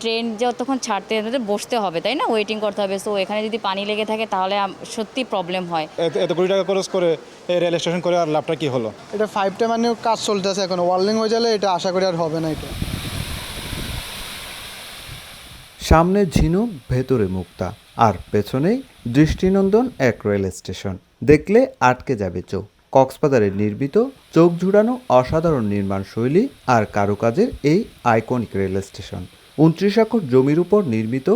Train যতক্ষণ ছাড়তে বসতে হবে তাই না? ওয়েটিং করতে হবে। সো এখানে যদি পানি লেগে থাকে তাহলে আম- সত্যি প্রবলেম হয়। এত কোটি টাকা খরচ করে এই রেল স্টেশন করে আর লাভটা কি হলো? এটা ফাইভটা মানে কাজ চলতেছে এখন। ওয়ার্লিং হয়ে গেলে এটা আশা করি আর হবে না এটা। সামনে ঝিনুক ভেতরে মুক্তা। আর পেছনেই দৃষ্টিনন্দন এক রেল স্টেশন দেখলে আটকে যাবে চোখ। কক্সবাজারের নির্মিত চোখ ঝুড়ানো অসাধারণ নির্মাণ শৈলী আর কারুকাজের এই আইকনিক রেল স্টেশন উনত্রিশ একর জমির উপর নির্মিত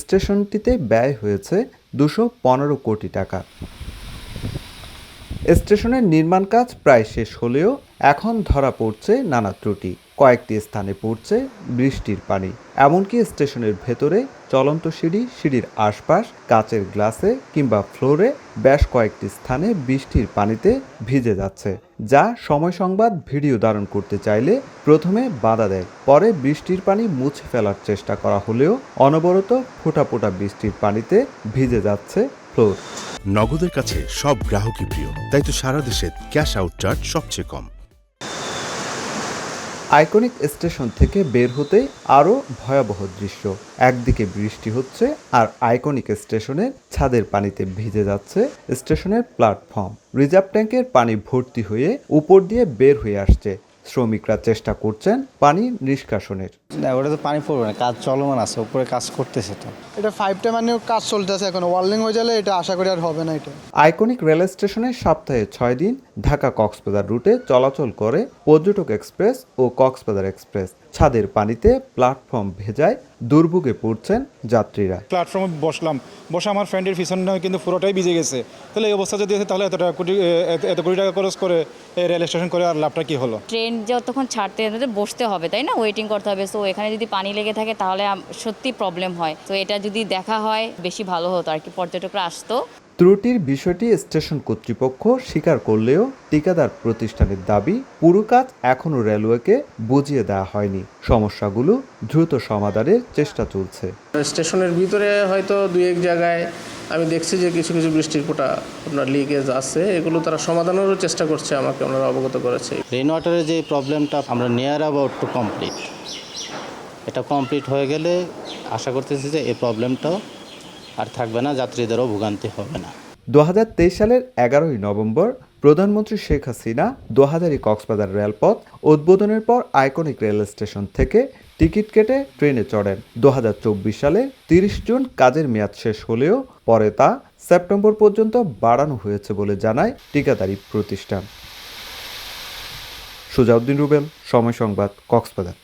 স্টেশনটিতে ব্যয় হয়েছে দুশো পনেরো কোটি টাকা। স্টেশনের নির্মাণ কাজ প্রায় শেষ হলেও এখন ধরা পড়ছে নানা ত্রুটি। কয়েকটি স্থানে পড়ছে বৃষ্টির পানি। এমনকি স্টেশনের ভেতরে চলন্ত সিঁড়ি, সিঁড়ির আশপাশ, কাচের গ্লাসে কিংবা ফ্লোরে বেশ কয়েকটি স্থানে বৃষ্টির পানিতে ভিজে যাচ্ছে, যা সময় সংবাদ ভিডিও ধারণ করতে চাইলে প্রথমে বাধা দেয়। পরে বৃষ্টির পানি মুছে ফেলার চেষ্টা করা হলেও অনবরত ফোঁটা ফোঁটা বৃষ্টির পানিতে ভিজে যাচ্ছে ফ্লোর। নগদের কাছে সব গ্রাহকই প্রিয়। তাই তো সারা দেশে ক্যাশ আউট চার্জ সবচেয়ে কম। আইকনিক স্টেশন থেকে বের হতে আরও ভয়াবহ দৃশ্য। একদিকে বৃষ্টি হচ্ছে আর আইকনিক স্টেশনের ছাদের পানিতে ভিজে যাচ্ছে স্টেশনের প্ল্যাটফর্ম। রিজার্ভ ট্যাঙ্কের পানি ভর্তি হয়ে উপর দিয়ে বের হয়ে আসছে শ্রমিকরা চেষ্টা করছেন পানি নিষ্কাশনের। না ওটা তো পানি পড়বে না কাজ চলমান আছে উপরে কাজ করতেছে তো। এটা ফাইভটা মানে কাজ চলতেছে এখন ওয়ার্লিং হয়ে গেলে এটা আশা করি আর হবে না এটা। আইকনিক রেল স্টেশনে সপ্তাহে ছয় দিন ঢাকা কক্সবাজার রুটে চলাচল করে পর্যটক এক্সপ্রেস ও কক্সবাজার এক্সপ্রেস। ছাদের পানিতে প্ল্যাটফর্ম ভেজায় দুর্ভোগে পড়ছেন যাত্রীরা। প্ল্যাটফর্মে বসলাম বসে আমার ফ্রেন্ডের পিছনে কিন্তু পুরোটাই ভিজে গেছে। তাহলে এই অবস্থা যদি আছে তাহলে এত টাকা কোটি এত- এত কোটি টাকা খরচ করে রেল স্টেশন করে আর লাভটা কি হলো? ট্রেন যতক্ষণ ছাড়তে বসতে হবে, তাই না? ওয়েটিং করতে হবে। সো এখানে যদি পানি লেগে থাকে, তাহলে সত্যি প্রবলেম হয়। তো এটা যদি দেখা হয়, বেশি ভালো হতো আর কি। পর্যটকরা আসতো। ত্রুটির বিষয়টি স্টেশন কর্তৃপক্ষ স্বীকার করলেও ঠিকাদার প্রতিষ্ঠানের দাবি পুরো কাজ এখনও রেলওয়েকে বুঝিয়ে দেওয়া হয়নি। সমস্যাগুলো দ্রুত সমাধানের চেষ্টা চলছে। স্টেশনের ভিতরে হয়তো দু এক জায়গায় আমি দেখছি যে কিছু কিছু বৃষ্টির ফোঁটা আপনার লিকেজ আছে এগুলো তারা সমাধানেরও চেষ্টা করছে আমাকে ওনারা অবগত করেছে। রেন ওয়াটারের যে প্রবলেমটা আমরা নিয়ার অ্যাবাউট টু কমপ্লিট এটা কমপ্লিট হয়ে গেলে আশা করতেছি যে এই প্রবলেমটাও আর থাকবে না, যাত্রীদেরও ভোগান্তি হবে না। দু হাজার তেইশ সালের এগারোই নভেম্বর প্রধানমন্ত্রী শেখ হাসিনা দোহাজারি কক্সবাজার রেলপথ উদ্বোধনের পর আইকনিক রেল স্টেশন থেকে টিকিট কেটে ট্রেনে চড়েন। দু হাজার চব্বিশ সালে তিরিশ জুন কাজের মেয়াদ শেষ হলেও পরে তা সেপ্টেম্বর পর্যন্ত বাড়ানো হয়েছে বলে জানায় ঠিকাদারি প্রতিষ্ঠান। সুজাউদ্দিন রুবেল, সময় সংবাদ, কক্সবাজার।